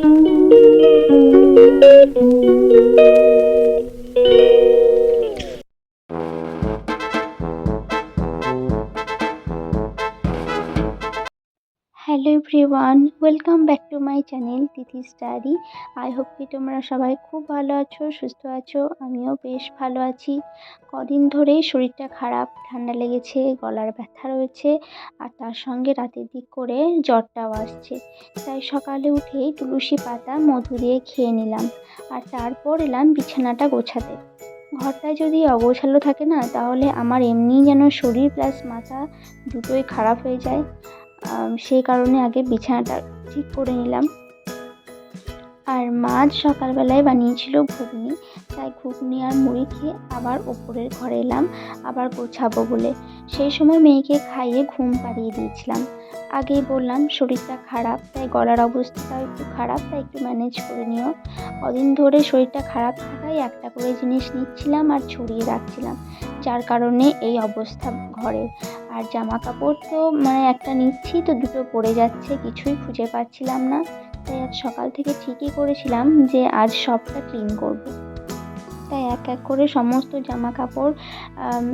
Thank you. Hello everyone, welcome back to my channel Tithi study. I hope কি তোমরা সবাই খুব ভালো আছো, সুস্থ আছো, আমিও বেশ ভালো আছি। কদিন ধরেই শরীরটা খারাপ, ঠান্ডা লেগেছে, গলার ব্যথা রয়েছে, আর তার সঙ্গে রাতের দিক করে জ্বরটাও আসছে। তাই সকালে উঠেই তুলসী পাতা, মধু দিয়ে খেয়ে নিলাম, আর তারপর এলাম বিছানাটা গোছাতে। ঘরটা যদি অগোছালো থাকে না, তাহলে আমার এমনিই যেন শরীর প্লাস মাথা দুটোই খারাপ হয়ে যায়। সেই কারণে আগে বিছানাটা ঠিক করে নিলাম। আর মা আজ সকালবেলায় বানিয়েছিল ঘুগনি, তাই ঘুগনি আর মুড়ি খেয়ে আবার ওপরের ঘরে এলাম, আবার গোছাবো বলে। সেই সময় মেয়েকে খাইয়ে ঘুম পাড়িয়ে দিয়েছিলাম। আগেই বললাম, শরীরটা খারাপ, তাই গলার অবস্থাটাও একটু খারাপ, তাই একটু ম্যানেজ করে নিও। কদিন ধরে শরীরটা খারাপ থাকায় একটা করে জিনিস নিচ্ছিলাম আর ছড়িয়ে রাখছিলাম। যার কারণে এই অবস্থা ঘরের আর জামা কাপড় তো মানে একটা নিচ্ছি, তো দুটো পড়ে যাচ্ছে, কিছুই খুঁজে পাচ্ছিলাম না তাই আজ সকাল থেকে ঠিকই করেছিলাম যে আজ সবটা ক্লিন করব। তাই এক এক করে সমস্ত জামা কাপড়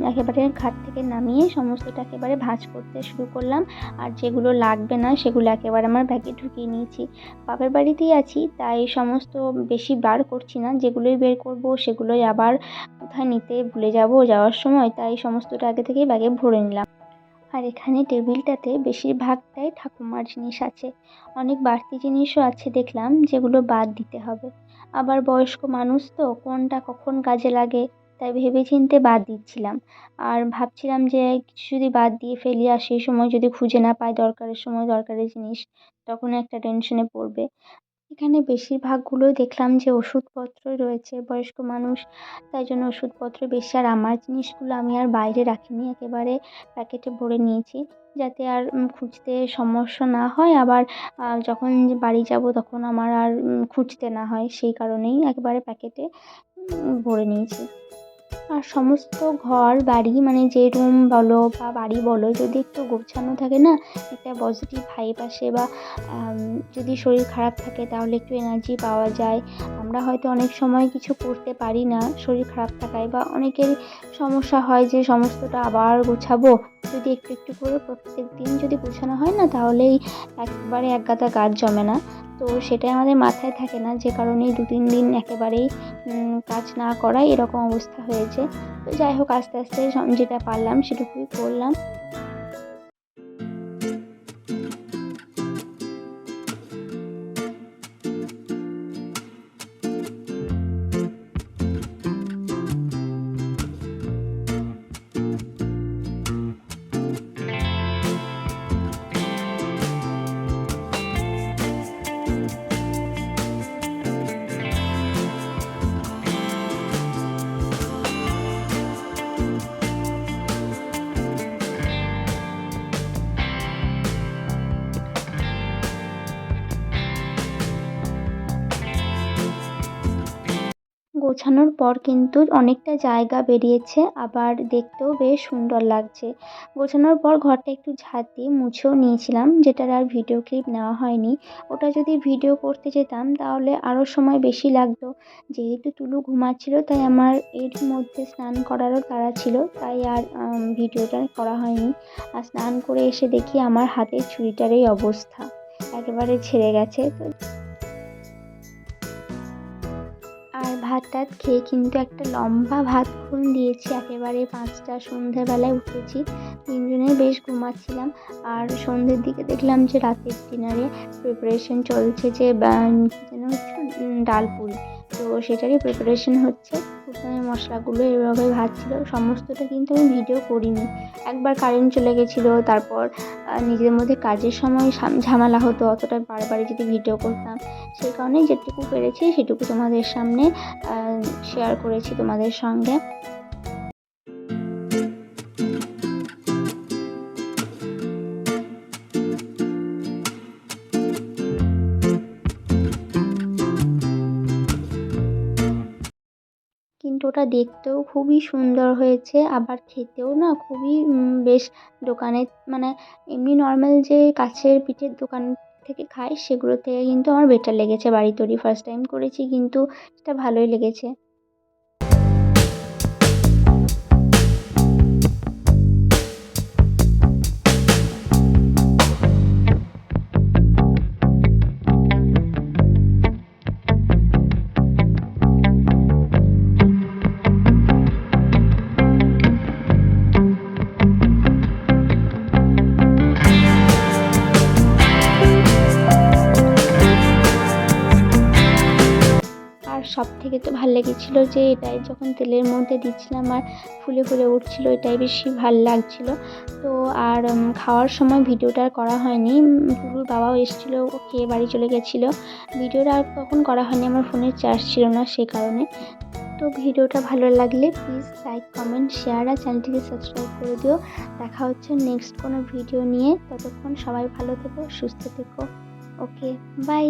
একেবারে খাট থেকে নামিয়ে সমস্তটা একেবারে ভাঁজ করতে শুরু করলাম। আর যেগুলো লাগবে না, সেগুলো একেবারে আমার ব্যাগে ঢুকিয়ে নিয়েছি। বাপের বাড়িতেই আছি, তাই সমস্ত বেশি বার করছি না। যেগুলোই বের করব, সেগুলোই আবার কোথায় নিতে ভুলে যাব যাওয়ার সময়, তাই সমস্তটা আগে থেকেই ব্যাগে ভরে নিলাম। আর এখানে টেবিলটাতে বেশিরভাগটাই ঠাকুমার জিনিস আছে। অনেক বাড়তি জিনিসও আছে দেখলাম, যেগুলো বাদ দিতে হবে। আবার বয়স্ক মানুষ তো, কোনটা কখন কাজে লাগে, তাই ভেবে চিন্তে বাদ দিচ্ছিলাম। আর ভাবছিলাম যে, কিছু যদি বাদ দিয়ে ফেলি আর সেই সময় যদি খুঁজে না পাই দরকারের সময় দরকারি জিনিস, তখন একটা টেনশনে পড়বে। এখানে বেশিরভাগগুলোই দেখলাম যে ওষুধপত্রই রয়েছে, বয়স্ক মানুষ। তাই জন্য ওষুধপত্র বেশি। আর আমার জিনিসগুলো আমি আর বাইরে রাখিনি, একেবারে প্যাকেটে ভরে নিয়েছি। যাতে আর খুঁজতে সমস্যা না হয়। আবার যখন বাড়ি যাব তখন আমার আর খুঁজতে না হয়। সেই কারণেই একবারে প্যাকেটে ভরে নিয়েছি। আর সমস্ত ঘর, বাড়ি মানে যে রুম বলো বা বাড়ি বলো, যদি একটু গোছানো থাকে না, একটা পজিটিভ ভাইব আসে বা যদি শরীর খারাপ থাকে, তাহলে একটু এনার্জি পাওয়া যায় আমরা হয়তো অনেক সময় কিছু করতে পারি না, শরীর খারাপ থাকায় বা অনেকের সমস্যা হয় যে সমস্তটা আবার গোছাবো। যদি একটু একটু করে প্রত্যেক দিন যদি গোছানো হয় না, তাহলেই একবারে এক গাদা কাজ জমে না। তো সেটাই আমাদের মাথায় থাকে না, যে কারণেই দু তিন দিন একেবারেই কাজ না করাই এরকম অবস্থা হয়েছে। তো যাই হোক, আস্তে আস্তে যেটা পারলাম সেটুকুই করলাম। গোছানোর পর কিন্তু অনেকটা জায়গা বেরিয়েছে, আবার দেখতেও বেশ সুন্দর লাগছে। গোছানোর পর ঘরটা একটু ঝাঁট দিয়ে মুছেও নিয়েছিলাম, যেটার আর ভিডিও ক্লিপ নেওয়া হয়নি। ওটা যদি ভিডিও করতে যেতাম তাহলে আরও সময় বেশি লাগতো। যেহেতু তুলু ঘুমাচ্ছিল, তাই আমার এর মধ্যে স্নান করারও তাড়া ছিল, তাই আর ভিডিওটা করা হয়নি। আর স্নান করে এসে দেখি আমার হাতের ছুরিটার এই অবস্থা। একেবারে ছেড়ে গেছে। তো টাত খেয়ে কিন্তু একটা লম্বা ভাত খুন দিয়েছি। একেবারে পাঁচটা সন্ধেবেলায় উঠেছি। তিনজনে বেশ ঘুমাচ্ছিলাম। আর সন্ধ্যের দিকে দেখলাম যে রাতের ডিনারে প্রিপারেশন চলছে যে যেন হচ্ছে ডাল পুরি। তো সেটারই প্রিপারেশন হচ্ছে। প্রথমে মশলাগুলো এভাবে ভাজছিল, সমস্তটা কিন্তু আমি ভিডিও করিনি। একবার কারেন্ট চলে গেছিল, তারপর নিজেদের মধ্যে কাজের সময় ঝামেলা হতো, অতটা বারবার যদি ভিডিও করতাম। সেই কারণে যেটুকু পেরেছি, সেটুকু তোমাদের সামনে শেয়ার করেছি তোমাদের সঙ্গে। ওটা দেখতেও খুবই সুন্দর হয়েছে। আবার খেতেও না খুবই বেশ দোকানের মানে এমনি নর্মাল যে কাছের পিঠের দোকান থেকে খাই সেগুলোর থেকে কিন্তু আমার বেটার লেগেছে। বাড়ি তৈরি ফার্স্ট টাইম করেছি, কিন্তু সেটা ভালোই লেগেছে। সব থেকে তো ভালো লেগেছিলো যে এটাই যখন তেলের মধ্যে দিচ্ছিলাম আর ফুলে ফুলে উঠছিলো, এটাই বেশি ভালো লাগছিল। তো আর খাওয়ার সময় ভিডিওটা আর করা হয়নি। টুলুর বাবাও এসেছিল, ও খেয়ে বাড়ি চলে গেছিল। ভিডিওটা আর তখন করা হয়নি, আমার ফোনের চার্জ ছিল না সে কারণে। তো ভিডিওটা ভালো লাগলে প্লিজ লাইক, কমেন্ট, শেয়ার আর চ্যানেলটিকে সাবস্ক্রাইব করে দিও। দেখা হচ্ছে নেক্সট কোনো ভিডিও নিয়ে। ততক্ষণ সবাই ভালো থেকো, সুস্থ থেকো। Okay, bye.